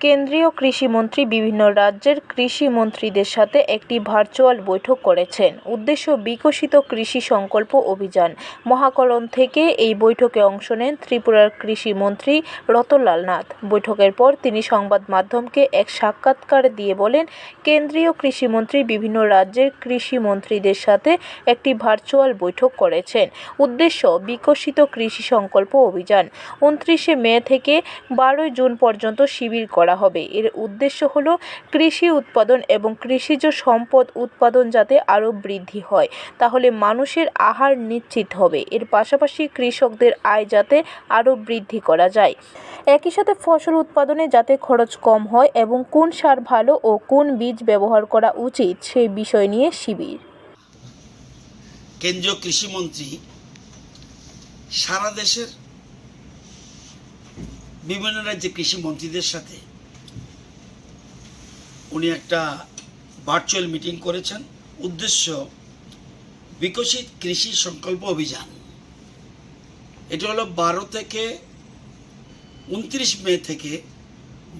কেন্দ্রীয় কৃষিমন্ত্রী বিভিন্ন রাজ্যের কৃষিমন্ত্রীদের সাথে একটি ভার্চুয়াল বৈঠক করেছেন। উদ্দেশ্য, বিকশিত কৃষি সংকল্প অভিযান। মহাকরণ থেকে এই বৈঠকে অংশ নেন ত্রিপুরার কৃষিমন্ত্রী রতনলাল নাথ। বৈঠকের পর তিনি সংবাদ মাধ্যমকে এক সাক্ষাৎকার দিয়ে বলেন, কেন্দ্রীয় কৃষিমন্ত্রী বিভিন্ন রাজ্যের কৃষিমন্ত্রীদের সাথে একটি ভার্চুয়াল বৈঠক করেছেন। উদ্দেশ্য, বিকশিত কৃষি সংকল্প অভিযান। উনত্রিশে মে থেকে বারোই জুন পর্যন্ত শিবির করা হবে। এর উদ্দেশ্য হল কৃষি উৎপাদন এবং কৃষিজ সম্পদ উৎপাদন যাতে আরও বৃদ্ধি হয়, তাহলে মানুষের আহার নিশ্চিত হবে। এর পাশাপাশি কৃষকদের আয় যাতে আরও বৃদ্ধি করা যায়। একই সাথে ফসল উৎপাদনে যাতে খরচ কম হয় এবং কোন সার ভালো ও কোন বীজ ব্যবহার করা উচিত সেই বিষয় নিয়ে শিবির। কেন্দ্রীয় কৃষিমন্ত্রী সারা দেশের বিভিন্ন রাজ্যের কৃষিমন্ত্রীদের সাথে উনি একটা ভার্চুয়াল মিটিং করেছেন। উদ্দেশ্য, বিকশিত কৃষি সংকল্প অভিযান। এটা হলো বারো থেকে উনত্রিশ মে থেকে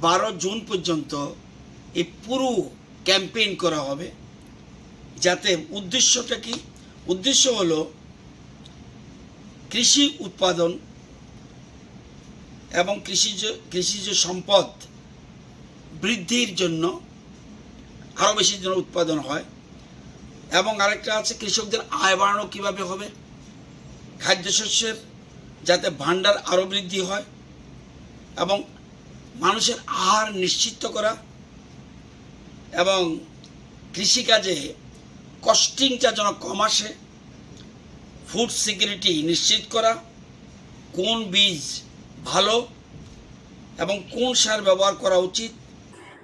বারো জুন পর্যন্ত এই পুরো ক্যাম্পেইন করা হবে। যাতে উদ্দেশ্যটা কি? উদ্দেশ্য হলো কৃষি উৎপাদন এবং কৃষিজ কৃষিজ সম্পদ বৃদ্ধির জন্য আরও বেশি যেন উৎপাদন হয়। এবং আরেকটা আছে, কৃষকদের আয় বাড়ানো কীভাবে হবে? খাদ্যশস্যের যাতে ভাণ্ডার আরও বৃদ্ধি হয় এবং মানুষের আহার নিশ্চিত করা এবং কৃষিকাজে কস্টিংটা যেন কম আসে, ফুড সিকিউরিটি নিশ্চিত করা, কোন বীজ ভালো এবং কোন সার ব্যবহার করা উচিত